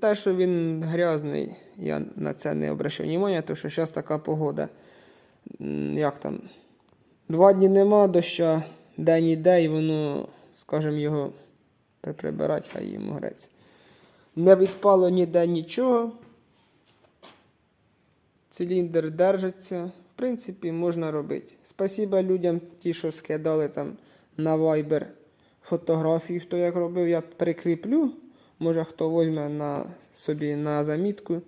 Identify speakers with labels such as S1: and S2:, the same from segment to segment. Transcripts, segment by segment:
S1: Те, що він грязний, я на це не обращаю уваги, тому що зараз така погода. Як там? Два дні нема доща, день іде, і воно, скажімо, його при- прибирати, хай йому греться. Не відпало ніде нічого. Циліндр держиться. В принципі, можна робити. Спасіба людям, ті, що скидали там на Viber фотографії, хто як робив, я прикріплю. Може хто візьме на собі на замітку.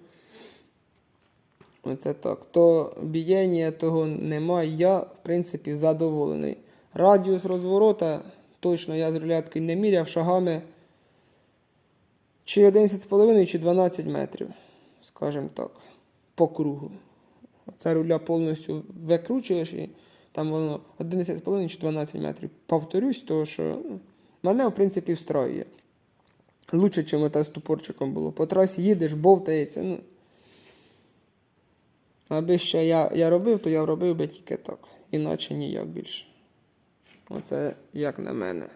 S1: Оце так. То бієння того немає. Я, в принципі, задоволений. Радіус розворота, точно я з рулеткою не міряв шагами чи 11,5, чи 12 метрів, скажімо так, по кругу. Це руля повністю викручуєш і там воно 11,5 чи 12 метрів. Повторюсь, тому що ну, мене, в принципі, встраює. Лучше, чим оте з тупорчиком було. По трасі їдеш, бовтається. Ну. Аби ще я, я робив, то я робив би тільки так. Іначе ніяк більше. Оце як на мене.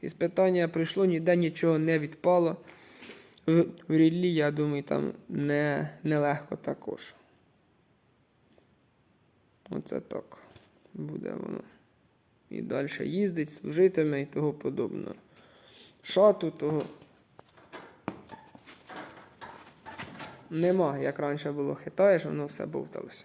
S1: Із питання прийшло, ніде нічого не відпало. В, в ріллі, я думаю, там не, нелегко також. Оце так буде воно. І далі їздить, служитиме і того подобного. Шату того. Нема, як раніше було, хитаєш, воно все бовталося.